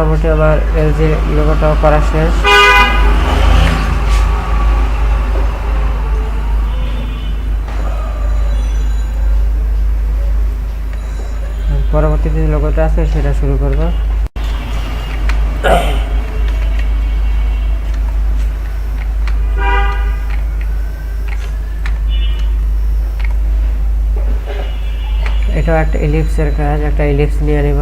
মোটামুটি আমার এলজি লোগোটাও করা শেষ। পরবর্তীতে যে লোগোটা আছে, সেটা শুরু করব। এটাও একটা ইলিপসের কাজ, একটা ইলিপস নিয়ে নিব।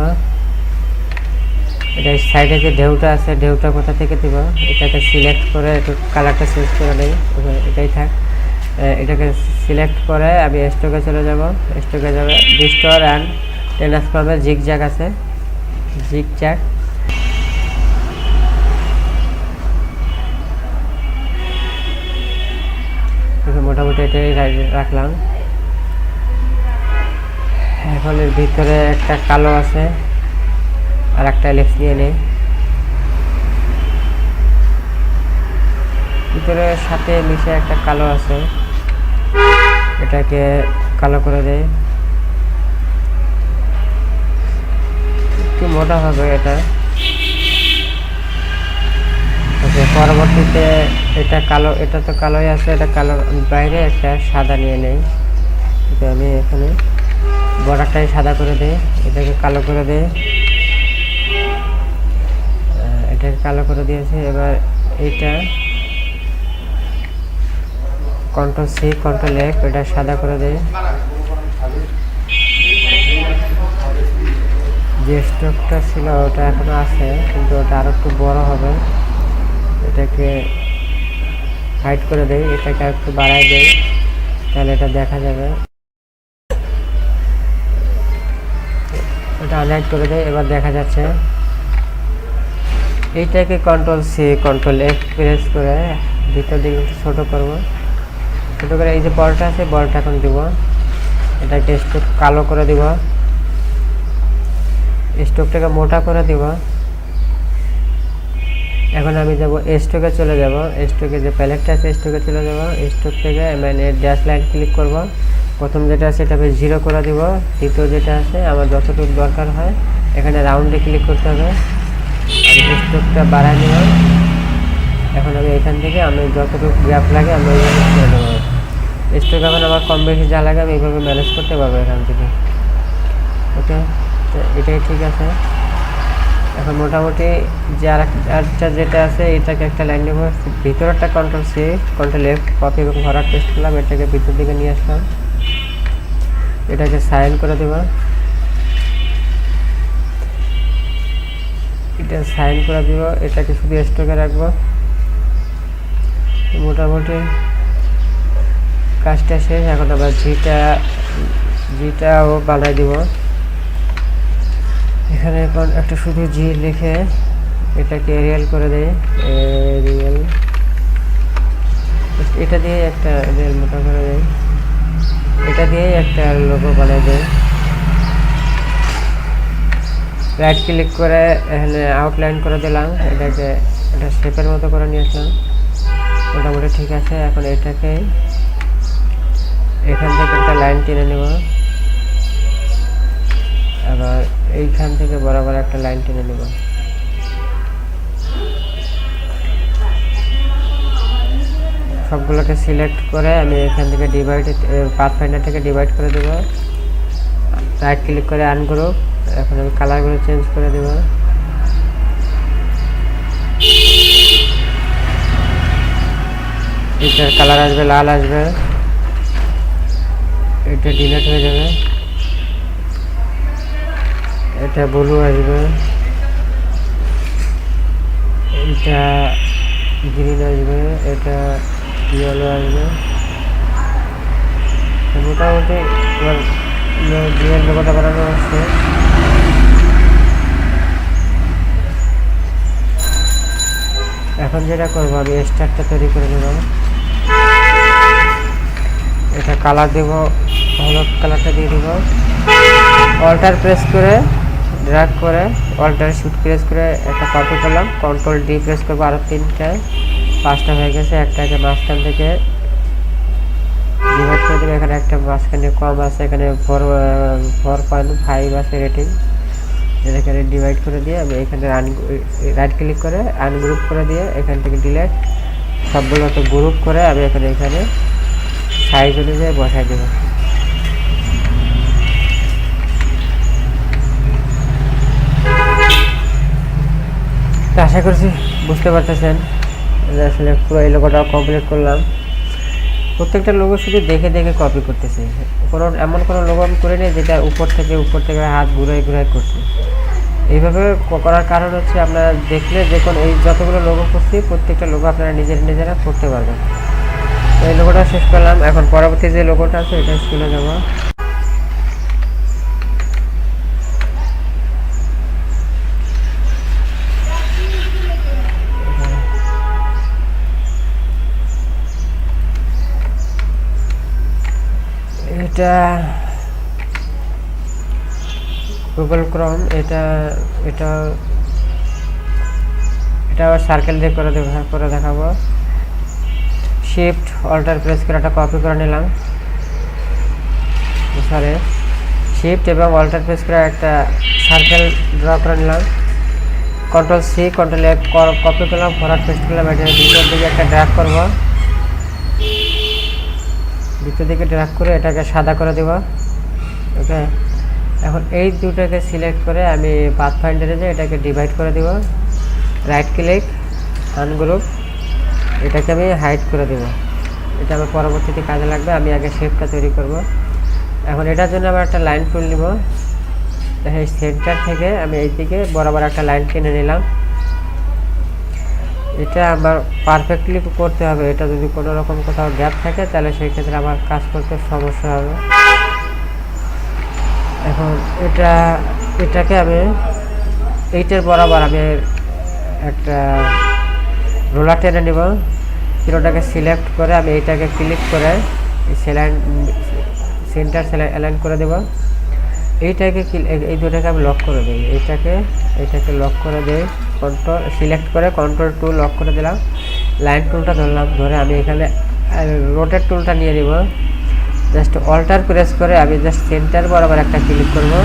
এটা সাইডে যে ঢেউটা আছে, ঢেউটা কোথা থেকে দিব? এটাকে সিলেক্ট করে একটু কালারটা চেঞ্জ করে নেই। এটাই থাক। এটাকে সিলেক্ট করে আমি স্টকে চলে যাব। স্টকে যাবে ডিস্টোর অ্যান্ড ট্রান্সফর্মের জিগ জ্যাক আছে। জিগ জ্যাক মোটামুটি এটাই রাখলাম। এখন ভিতরে একটা কালো আছে। আর একটা এলিপস নিয়ে নেই ভিতরে সাথে মিশে একটা কালো আছে। এটাকে কালো করে দেয় একটু মোটা হবে এটা। পরবর্তীতে এটা কালো এটা তো কালোই আছে এটা কালো বাইরে একটা সাদা নিয়ে নেই। আমি এখানে বর্ডারটাই সাদা করে দেয় এটাকে কালো করে আহ, এটাকে কালো করে দিয়েছি। এবার এইটা কন্ট্রোল সি কন্ট্রোল এফ এটা সাদা করে দেয় যে স্টকটা ছিল ওটা এখনও আছে, কিন্তু ওটা আরও একটু বড় হবে। এটাকে হাইট করে দেই এটাকে একটু বাড়াই দেই তাহলে এটা দেখা যাবে। এটা হাইলাইট করে দেয় এবার দেখা যাচ্ছে। এইটাকে control C control F press করে ভিতর দিকে একটু ছোটো করব। ছোটো করে এই যে বলটা আছে, বলটা এখন দিব। এটাকে স্টোক কালো করে দিব। স্টোকটাকে মোটা করে দিব। এখন আমি যাব স্টোকে চলে যাব। স্টোকে যে প্যালেটটা আছে স্টোকে চলে যাব। স্টোক থেকে মানে ড্যাশ লাইন ক্লিক করব। প্রথম যেটা আছে এটা আমি জিরো করে দিব। দ্বিতীয় যেটা আছে, আমার যতটুকু দরকার হয়, এখানে রাউন্ডে ক্লিক করতে হবে। আমি স্টোকটা বাড়ায় নিলাম। এখন আমি এখান থেকে আমি যতটুকু গ্যাপ লাগে আমি ওইভাবে করে নেব। স্টোক এখন আমার কম বেশি যা লাগে আমি এইভাবে ম্যানেজ করতে পারব এখান থেকে। ওকে? তো এটাই ঠিক আছে। এখন মোটামুটি যে আর একটা যেটা আছে এটাকে একটা লাইন নেব। ভিতরেরটা control C control F copy এবং ভরার টেস্ট করলাম। এটাকে ভিতর দিকে নিয়ে আসলাম। এটাকে সাইন করে দেব। এটা সাইন করে দিব, এটাকে শুধু স্টকে রাখব। মোটামুটি কাজটা শেষ, এখন আবার জিটা জিটাও বানাই দিব। এখানে এখন একটা শুধু জি লিখে এটাকে এরিয়াল করে দেয় এরিয়াল এটা দিয়ে একটা এরিয়াল মোটা করে দেয় এটা দিয়ে একটা লোগো বানিয়ে দেয় রাইট ক্লিক করে, এখানে আউটলাইন করে দিলাম। এটাকে, এটা শেপের মতো করে নিয়ে আসলাম। মোটামুটি ঠিক আছে, এখন এটাকে এখান থেকে একটা লাইন টেনে নেব। আবার এইখান থেকে বরাবর একটা লাইন টেনে নেব। সবগুলোকে সিলেক্ট করে আমি এখান থেকে ডিভাইড পাথ ফাইন্ডার থেকে ডিভাইড করে দেবো। রাইট ক্লিক করে আনগ্রুপ এখন আমি কালারগুলো চেঞ্জ করে দেবো। এটার কালার আসবে, লাল আসবে। এটা ডিলেট হয়ে যাবে। এটা ব্লু আসবে। এটা গ্রিন আসবে। এটা ইয়েলো আসবে। মোটামুটি এবার জিএল লোগোটা বানানো হচ্ছে। এখন যেটা করব, আমি স্টারটা তৈরি করে নেব। এটা কালার দেব, হলুদ কালারটা দিয়ে দেব। অল্টার প্রেস করে ড্র্যাগ করে অল্টার শুট প্রেস করে একটা কপি করলাম। কন্ট্রোল ডি প্রেস করব আরও তিনটায় পাঁচটা হয়ে গেছে একটাকে মাঝখান থেকে। করে এখানে একটা মাঝখানে কম আছে, এখানে ফোর ফোর পয়েন্ট ফাইভ আছে রেটিং এটাকে ডিভাইড করে দিয়ে আমি এখানে আন রাইট ক্লিক করে আনগ্রুপ করে দিয়ে এখান থেকে ডিলেট সবগুলোকে গ্রুপ করে আমি এখানে এখানে সাইজ অনুযায়ী বসাই দেবো। আশা করছি বুঝতে পারতেছেন যে আসলে পুরো এই লোগোটা কমপ্লিট করলাম। প্রত্যেকটা লোগো শুধু দেখে দেখে কপি করতেছি। কোনো এমন কোনো লোগো আমি করে নিই যেটা উপর থেকে উপর থেকে হাত ঘুরাই ঘুরাই করছি। এইভাবে করার কারণ হচ্ছে আপনারা দেখলে যে কোনো এই যতগুলো লোগো করছি প্রত্যেকটা লোগো আপনারা নিজের নিজেরা করতে পারবেন। এই লোগোটা শেষ করলাম। এখন পরবর্তী যে লোগোটা আছে এটা স্কুলে যাব। এটা গুগল ক্রোম এটা এটা এটা আবার সার্কেল দিয়ে করে দেখা করে দেখাবো। শিফট অল্টার প্রেস করে একটা কপি করে নিলাম। সরি শিফট এবং অল্টার প্রেস করে একটা সার্কেল ড্র করে নিলাম। Control C control A copy করলাম ফরওয়ার্ড পেস্ট করলাম, এটা ভিতর দিকে একটা ড্র্যাগ করব। ভিতর দিকে ড্র্যাগ করে এটাকে সাদা করে দেব। ওকে এখন এই দুটোকে সিলেক্ট করে আমি পাথ ফাইন্ডারে যে এটাকে ডিভাইড করে দেব। রাইট ক্লিক আনগ্রুপ এটাকে আমি হাইড করে দেব। এটা আমার পরবর্তীতে কাজে লাগবে, আমি আগে শেপটা তৈরি করব। এখন এটার জন্য আমার একটা লাইন টুল নিব। এই সেন্টার থেকে আমি এই দিকে বরাবর একটা লাইন টেনে নিলাম। এটা আমার পারফেক্টলি করতে হবে। এটা যদি কোনো রকম কোথাও গ্যাপ থাকে, তাহলে সেই ক্ষেত্রে আমার কাজ করতে সমস্যা হবে। এখন এটা, এটাকে আমি এইটার বরাবর আমি একটা রোলার টেনে নেব। কিলোটাকে সিলেক্ট করে আমি এইটাকে ক্লিক করে সেলাইন সেন্টার সেলাই অ্যালাইন করে দেব। এইটাকে এই দুটাকে আমি লক করে দিই। এইটাকে এইটাকে লক করে দিই। কন্ট্রোল সিলেক্ট করে কন্ট্রোল টু লক করে দিলাম। লাইন টুলটা ধরলাম, ধরে আমি এখানে রোটেট টুলটা নিয়ে নিব। জাস্ট অল্টার প্রেস করে আমি জাস্ট সেন্টার বরাবর একটা ক্লিক করব।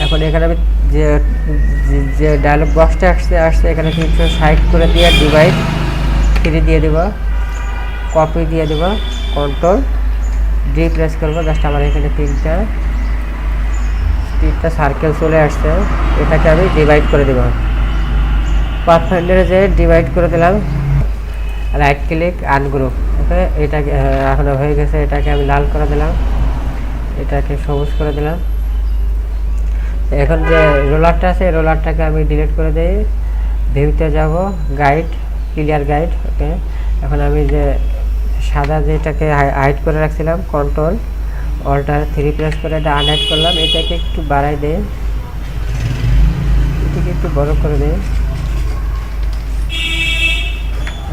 এখন এখানে আমি যে, যে- ডায়লগ বক্সটা আসছে আসছে, এখানে কিছু সাইড করে দিয়ে ডিভাইড থ্রি দিয়ে দেব। কপি দিয়ে দেব। কন্ট্রোল ডি প্রেস করব। জাস্ট আমার এখানে তিনটা তিনটা সার্কেল চলে আসছে। এটাকে আমি ডিভাইড করে দেবো। পাথফাইন্ডারে যে ডিভাইড করে দিলাম। রাইট ক্লিক আনগ্রুপ এটাকে এখন হয়ে গেছে, এটাকে আমি লাল করে দিলাম। এটাকে সবুজ করে দিলাম। এখন যে রোলারটা আছে, রোলারটাকে আমি ডিলিট করে দিই। ভিউতে যাব গাইড ক্লিয়ার গাইড ওকে এখন আমি যে সাদা যেটাকে হাইড করে রাখছিলাম কন্ট্রোল অল্টার থ্রি প্রেস করে এটা আনহাইড করলাম। এটাকে একটু বাড়াই দেই। এটাকে একটু বড় করে দেই।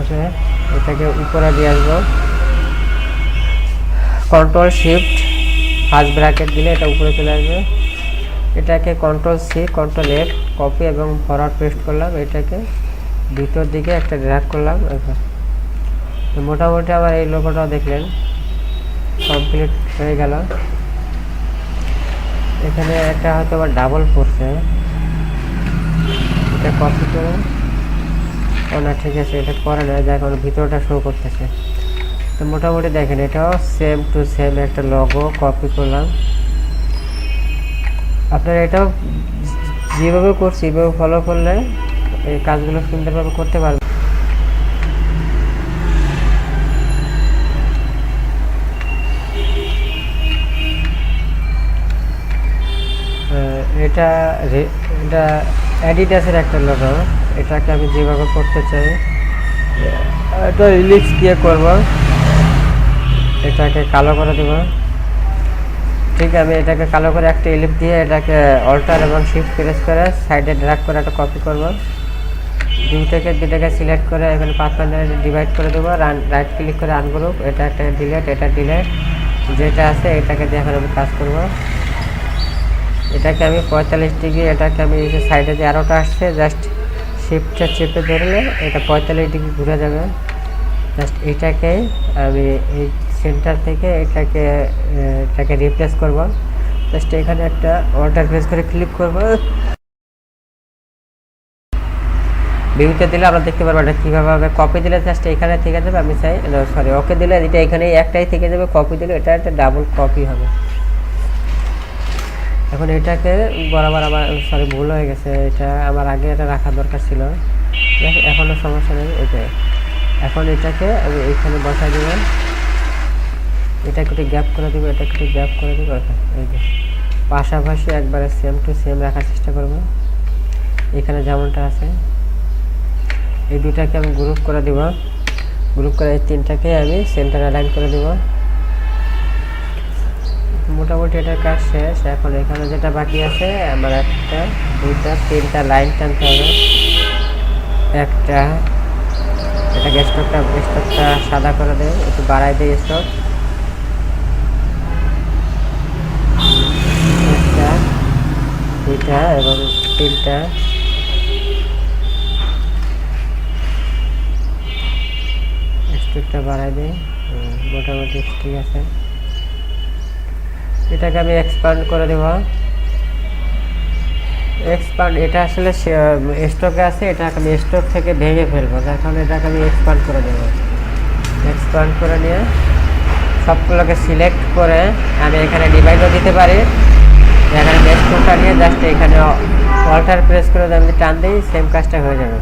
ওকে এটাকে উপরে দিয়ে আসব। কন্ট্রোল শিফট ফার্স্ট ব্র্যাকেট দিলে এটা উপরে চলে আসবে। এটাকে control C control F copy এবং ফরওয়ার্ড পেস্ট করলাম। এটাকে ভিতর দিকে একটা ড্র্যাগ করলাম। মোটামুটি আবার এই লোগোটাও দেখলেন। কমপ্লিট হয়ে গেল। এখানে একটা হয়তো আবার ডাবল পড়ছে এটা কপি করে ও না, ঠিক আছে, এটা করে না যা এখন ভিতরটা শো করতেছে। তো মোটামুটি দেখেন, এটাও সেম টু সেম একটা লগো কপি করলাম। আপনারা এটাও যেভাবে করছি, এভাবে ফলো করলে এই কাজগুলো সুন্দরভাবে করতে পারবেন। এটা এটা অ্যাডিডাসের একটা লোগো এটাকে আমি যেভাবে করতে চাই, এটা রিলিক্স দিয়ে করব। এটাকে কালো করে দেব। ঠিক আমি এটাকে কালো করে একটা ইলিপ দিয়ে এটাকে অল্টার এবং শিফট প্রেস করে সাইডে ড্র্যাগ করে একটা কপি করব। দুইটাকে দুটাকে সিলেক্ট করে এখানে পাঁচ পান্ডারে ডিভাইড করে দেবো। রান রাইট ক্লিক করে আনগ্রুপ এটা একটা ডিলেট এটা ডিলেট যেটা আছে এটাকে দিয়ে এখন আমি কাজ করব। এটাকে আমি পঁয়তাল্লিশ ডিগ্রি, এটাকে আমি এই যে সাইডে যে আরোটা আসছে জাস্ট শিফটটা চেপে ধরলে এটা পঁয়তাল্লিশ ডিগ্রি ঘুরে যাবে। জাস্ট এটাকে আমি এই সেন্টার থেকে এটাকে এটাকে রিপ্লেস করব। জাস্ট এখানে একটা অল্টার প্রেস করে ক্লিক করব। ভিউতে দিলে আমরা দেখতে পারব এটা কীভাবে হবে। কপি দিলে জাস্ট এখানে থেকে যাবে, আমি চাই সরি ওকে দিলে এটা এখানে একটাই থেকে যাবে কপি দিলে এটা একটা ডাবল কপি হবে। এখন এটাকে বরাবর আমার সরি ভুল হয়ে গেছে। এটা আমার আগে এটা রাখা দরকার ছিল। দেখ- এখনও সমস্যা নেই ওইটাই এখন এটাকে আমি এইখানে বসাই দেব। এটা একটু গ্যাপ করে দেবো এটা একটু গ্যাপ করে দেবো এই যে। পাশাপাশি একবারে সেম টু সেম রাখার চেষ্টা করব। এখানে যেমনটা আছে। এই দুটাকে আমি গ্রুপ করে দিব। গ্রুপ করে এই তিনটাকে আমি সেন্টার অ্যালাইন করে দিব। মোটামুটি এটার কাজ শেষ। এখন এখানে যেটা বাকি আছে, আমার একটা, দুইটা, তিনটা লাইন টানতে হবে। একটা, এটা স্টকটা স্টকটা সাদা করে দেয় একটু বাড়াই দেয় স্টক একটা, দুইটা এবং তিনটা। স্টকটা বাড়াই দেয় মোটামুটি ঠিক আছে। এটাকে আমি এক্সপান্ড করে দেব। এক্সপান্ড এটা আসলে স্টকে আছে, এটাকে আমি স্টক থেকে ভেঙে ফেলব। যার কারণে এটাকে আমি এক্সপান্ড করে দেবো। এক্সপান্ড করে নিয়ে সবগুলোকে সিলেক্ট করে আমি এখানে ডিভাইডও দিতে পারি। এখানে নিয়ে জাস্ট এখানে অল্টার প্রেস করে আমি টান দিই সেম কাজটা হয়ে যাবে।